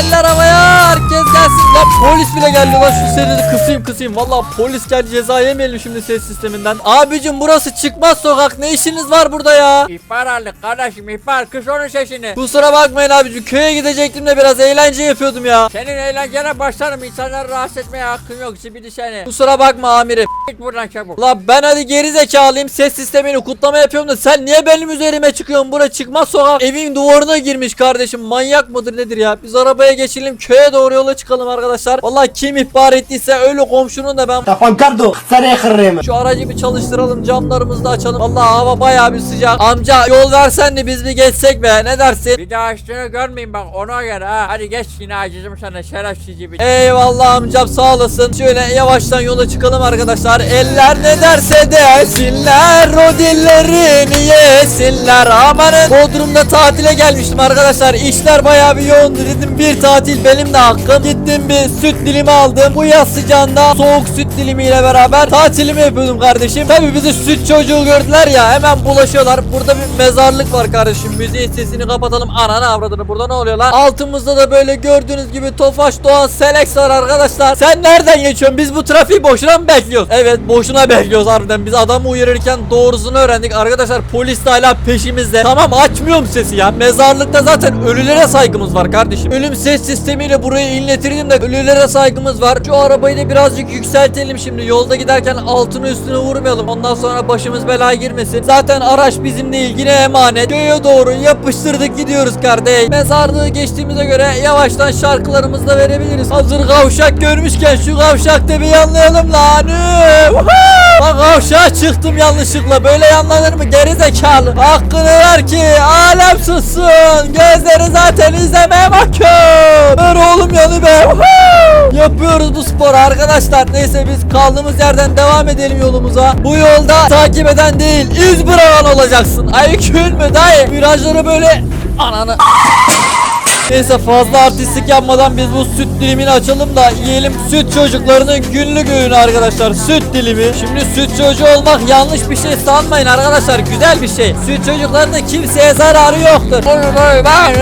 eller havaya herkes gelsin. Lan polis bile geldi lan şu seni kısayım kısayım. Valla polis geldi ceza yemeyelim şimdi ses sisteminden. Abicim burası çıkmaz sokak ne işiniz var burada ya? İhbar aldık kardeşim ihbar kız onun sesini. Kusura bakmayın abicim köye gidecektim de biraz eğlence yapıyordum ya. Senin eğlencene başlarım insanları rahatsız etmeye hakkın yok zibidi seni. Kusura bakma amirim. Git buradan çabuk. La ben hadi geri zekalıyım ses sistemini kutlama yapıyorum da sen niye benim üzerime çıkıyorsun bura çıkmaz sokak evin duvarına girmiş kardeşim manyak mıdır nedir ya biz arabaya geçelim köye doğru yola çıkalım arkadaşlar Vallahi kim ihbar ettiyse öyle komşunun da ben Pancardo, sarı kırrım. şu aracı bir çalıştıralım camlarımızı da açalım Vallahi hava bayağı bir sıcak amca yol versen de biz bir geçsek be ne dersin Bir daha üstünü görmeyeyim bak ona göre ha. Hadi geç yine acizim sana şerefsiz gibi. Eyvallah amcam sağ olasın. Şöyle yavaştan yola çıkalım arkadaşlar. Eller ne derse desinler. O dillerini yesinler. Amanın. Bodrum'da tatile gelmiştim arkadaşlar. İşler bayağı bir yoğundu. Dedim bir tatil benim de hakkım. Gittim bir süt dilimi aldım. Bu yaz sıcağında soğuk süt dilimiyle beraber tatilimi yapıyordum kardeşim. Tabi bizi süt çocuğu gördüler ya. Hemen bulaşıyorlar. Burada bir mezarlık var kardeşim. Müziğin sesini kapatalım. Ananı avradını. Burada ne oluyor lan? Altımızda da böyle gördüğünüz gibi Tofaş Doğan Selex var arkadaşlar. Sen nereden geçiyorsun? Biz bu trafiği boşuna mı bekliyoruz? Evet boşuna bekliyoruz harbiden. Biz adamı uyarırken doğrusunu öğrendik. Arkadaşlar polis de hala peşimizde. Tamam açmıyorum sesi ya. Mezarlıkta zaten ölülere saygımız var kardeşim. Ölüm ses sistemiyle burayı inletirdim de ölülere saygımız var. Şu arabayı da birazcık yükseltelim şimdi. Yolda giderken altını üstüne vurmayalım. Ondan sonra başımız belaya girmesin. Zaten araç bizim değil yine emanet. Köye doğru yapıştırdık gidiyoruz kardeş. Mezarlığı geçtiğimize göre yavaştan şarkılarımızı da verebiliriz. Hazır kavşak görmüşken şu kavşakta bir yanlayalım lan. Bak kavşağa çıktım yanlışlıkla. Böyle yanlanır mı geri zekalı? Hakkını ver ki alem sussun. Gözleri zaten izlemeye bakıyor. Ver oğlum yanı be. Yapıyoruz bu sporu arkadaşlar. Neyse biz kaldığımız yerden devam edelim yolumuza. Bu yolda takip eden değil iz bırakan olacaksın. Ay kül mü dayı? Virajları böyle ananı Neyse fazla artistlik yapmadan biz bu süt dilimini açalım da yiyelim süt çocuklarının günlük öğünü arkadaşlar süt dilimi. Şimdi süt çocuğu olmak yanlış bir şey sanmayın arkadaşlar güzel bir şey. Süt çocuklarının kimseye zararı yoktur. Bunu ben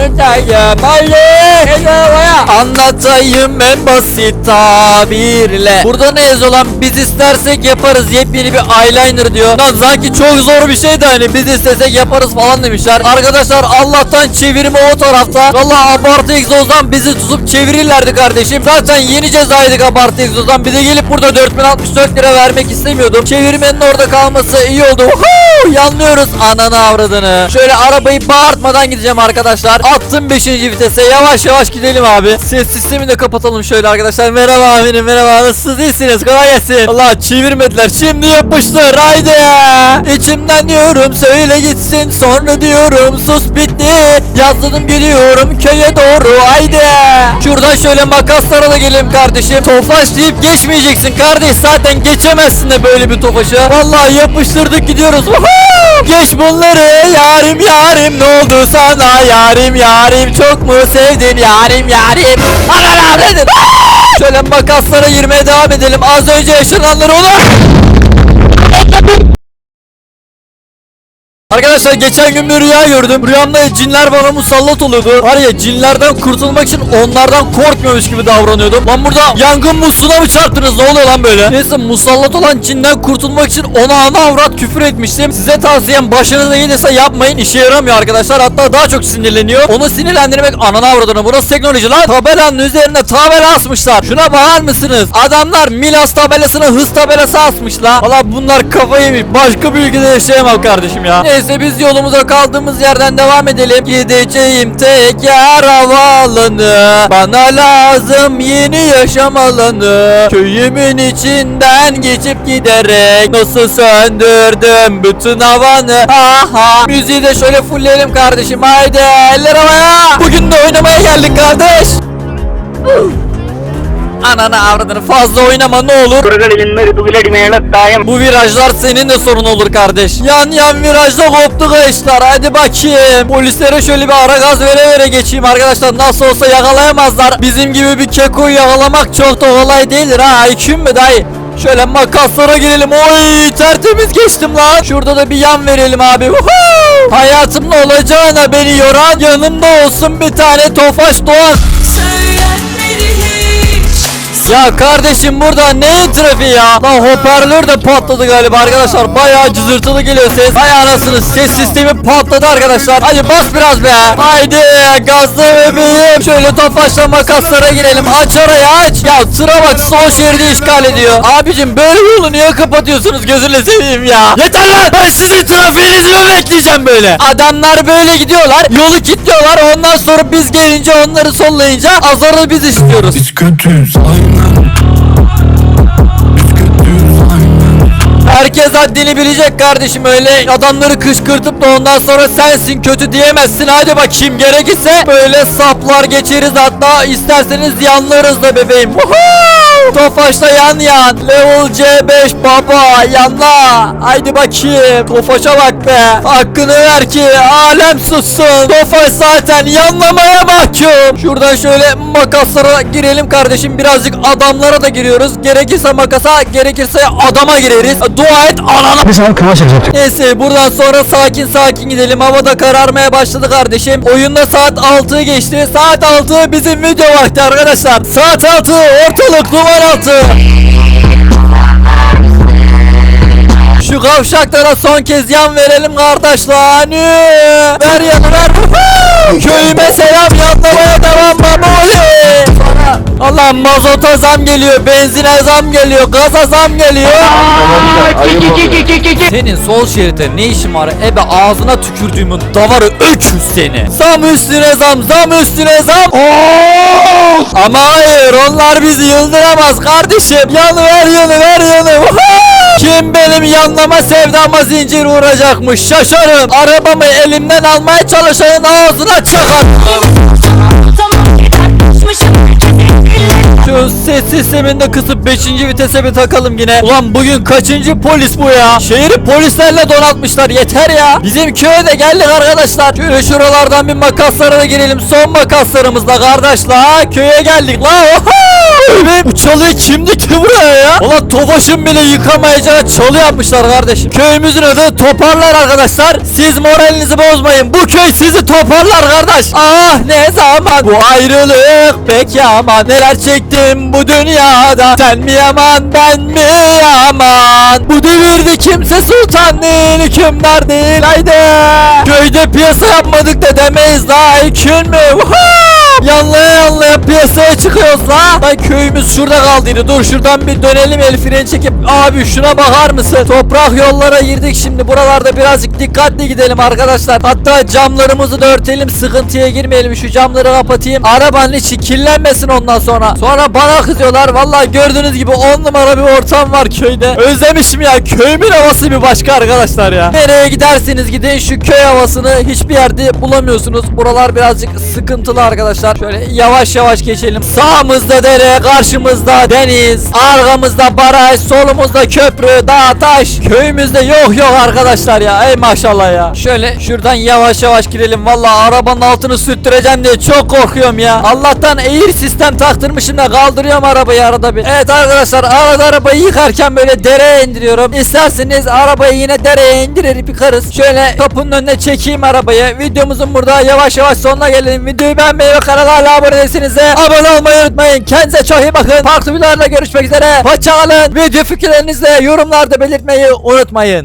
Anlatayım en basit tabirle. Burada ne yazıyor lan biz istersek yaparız yepyeni bir eyeliner diyor. Lan sanki çok zor bir şey de hani biz istesek yaparız falan demişler. Arkadaşlar Allah'tan çevirme o tarafta. Valla abartı egzozdan bizi tutup çevirirlerdi kardeşim. Zaten yeni cezaydık abartı egzozdan. Bize gelip burada 4064 lira vermek istemiyordum. Çevirmenin orada kalması iyi oldu. Woohoo! Yanlıyoruz ananı avradını. Şöyle arabayı bağırtmadan gideceğim arkadaşlar. Attım 5. vitese. Yavaş yavaş gidelim abi. Ses sistemini de kapatalım şöyle arkadaşlar. Merhaba amirim merhaba. Nasılsınız iyisiniz? Kolay gelsin. Allah çevirmediler. Şimdi yapıştır. Haydi. İçimden diyorum söyle gitsin. Sonra diyorum sus bitti. Yazladım geliyorum köye doğru. Haydi. Şuradan şöyle makaslara da gelelim kardeşim. Tofaş deyip geçmeyeceksin kardeş. Zaten geçemezsin de böyle bir tofaşı. Vallahi yapıştırdık gidiyoruz. Geç bunları yarim yarim ne oldu sana yarim yarim çok mu sevdin yarim yarim Anan avradın. Şöyle makaslara girmeye devam edelim. Az önce yaşananları olur Arkadaşlar geçen gün bir rüya gördüm. Rüyamda cinler bana musallat oluyordu. Var ya cinlerden kurtulmak için onlardan korkmuyormuş gibi davranıyordum. Lan burada yangın musluğuna mı çarptınız? Ne oluyor lan böyle? Neyse musallat olan cinden kurtulmak için ona ana avrat küfür etmiştim. Size tavsiyem başınıza gelirse yapmayın. İşe yaramıyor arkadaşlar. Hatta daha çok sinirleniyor. Onu sinirlendirmek anana avradını. Burası teknoloji lan. Tabelanın üzerine tabela asmışlar. Şuna bakar mısınız? Adamlar Milas tabelasına hız tabelası asmışlar. Valla bunlar kafayı yemiş. Başka bir ülkede yaşayamam kardeşim ya. Neyse biz yolumuza kaldığımız yerden devam edelim. Gideceğim tek yer havaalanı. Bana lazım yeni yaşam alanı. Köyümün içinden geçip giderek nasıl söndürdüm bütün havanı. Aha. Müziği de şöyle fullleyelim kardeşim. Haydi eller havaya. Bugün de oynamaya geldik kardeş. Ananı avradını fazla oynama ne olur. Bu virajlar senin de sorun olur kardeş. Yan yan virajda koptu kayışlar. Hadi bakayım. Polislere şöyle bir ara gaz vere vere geçeyim arkadaşlar. Nasıl olsa yakalayamazlar. Bizim gibi bir kekoyu yakalamak çok da kolay değildir ha. IQ'm mü dayı? Şöyle makaslara girelim. Oy tertemiz geçtim lan. Şurada da bir yan verelim abi. Uhu! Hayatımda olacağına beni yoran yanımda olsun bir tane tofaş doğan. Söylenmedi ya kardeşim burada ne trafiği ya? Lan hoparlör de patladı galiba arkadaşlar. Bayağı cızırtılı geliyor ses. Bayağı anasını ses sistemi patladı arkadaşlar. Hadi bas biraz be. Haydi gazlı bebeğim. Şöyle tofaşla makaslara girelim. Aç arayı aç. Ya sıra bak son şeridi işgal ediyor. Abicim böyle yolu niye kapatıyorsunuz gözünü seveyim ya. Yeter lan. Ben sizin trafiğinizi mi bekleyeceğim böyle? Adamlar böyle gidiyorlar. Yolu kilitliyorlar. Ondan sonra biz gelince onları sollayınca azarı biz istiyoruz. Biz kötüyüz aynen Herkes haddini bilecek kardeşim öyle. Adamları kışkırtıp da ondan sonra sensin kötü diyemezsin. Hadi bakayım gerekirse böyle saplar geçeriz. Hatta isterseniz yanlarız da bebeğim. Woohoo! Tofaş'ta yan yan level C5 baba yanla haydi bakayım Tofaş'a bak be hakkını ver ki alem sussun Tofaş zaten yanlamaya mahkum şuradan şöyle makaslara girelim kardeşim birazcık adamlara da giriyoruz gerekirse makasa gerekirse adama gireriz dua et anana Bir sana kıvaç. Neyse buradan sonra sakin sakin gidelim. Hava da kararmaya başladı kardeşim. Oyunda saat 6'yı geçti. Saat 6 bizim video vakti arkadaşlar. Saat 6 ortalık duman altı. Şu kavşaklara son kez yan verelim kardeşler. Ver yanı ver. Köyüme selam yanlamaya devam baba. Allah mazota zam geliyor, benzine zam geliyor, gaza zam geliyor. Senin sol şeritte ne işin var? Ebe ağzına tükürdüğümün davarı öküz seni. Zam üstüne zam, zam üstüne zam. Ama hayır, onlar bizi yıldıramaz kardeşim. Yanı ver, yanı ver, yanı. Kim benim yanlama sevdama zincir vuracakmış şaşarım. Arabamı elimden almaya çalışanın ağzına çakar. Şu ses sistemini kısıp 5. vitese bir takalım yine. Ulan bugün kaçıncı polis bu ya? Şehri polislerle donatmışlar yeter ya. Bizim köye de geldik arkadaşlar. Şöyle şuralardan bir makaslara girelim. Son makaslarımızla kardeşler. Köye geldik la. Bu çalıyı kim dikti buraya ya? Ulan Tofaş'ın bile yıkamayacağı çalı yapmışlar kardeşim. Köyümüzün adı toparlar arkadaşlar. Siz moralinizi bozmayın. Bu köy sizi toparlar kardeş. Ah ne zaman bu ayrılık pek yaman. Neler çektim bu dünyada. Sen mi yaman ben mi yaman. Bu devirde kimse sultan değil hükümdar değil haydi. Köyde piyasa yapmadık da demeyiz la hüküm mü? Woohoo! Yanlaya yanlaya piyasaya çıkıyoruz la. Lan köyümüz şurada kaldıydı. Dur şuradan bir dönelim el freni çekip. Abi şuna bakar mısın? Toprak yollara girdik şimdi. Buralarda birazcık dikkatli gidelim arkadaşlar. Hatta camlarımızı da örtelim. Sıkıntıya girmeyelim. Şu camları kapatayım. Arabanın içi kirlenmesin ondan sonra. Sonra bana kızıyorlar. Vallahi gördüğünüz gibi 10 numara bir ortam var köyde. Özlemişim ya. Köyümün havası bir başka arkadaşlar ya. Nereye giderseniz gidin şu köy havasını hiçbir yerde bulamıyorsunuz. Buralar birazcık sıkıntılı arkadaşlar. Şöyle yavaş yavaş geçelim. Sağımızda dere, karşımızda deniz, arkamızda baraj, solumuzda köprü, dağ, taş. Köyümüzde yok yok arkadaşlar ya. Ey maşallah ya. Şöyle şuradan yavaş yavaş girelim. Vallahi arabanın altını sürttüreceğim diye çok korkuyorum ya. Allah'tan eğir sistem taktırmışım da kaldırıyorum arabayı arada bir. Evet arkadaşlar arada arabayı yıkarken böyle dereye indiriyorum. İsterseniz arabayı yine dereye indirir yıkarız. Şöyle kapının önüne çekeyim arabayı. Videomuzun burada yavaş yavaş sonuna gelelim. Videoyu beğenmeyi ve kanala abone değilseniz de abone olmayı unutmayın. Kendinize çok iyi bakın. Farklı videolarla görüşmek üzere. Hoşçakalın. Video fikirlerinizi de yorumlarda belirtmeyi unutmayın.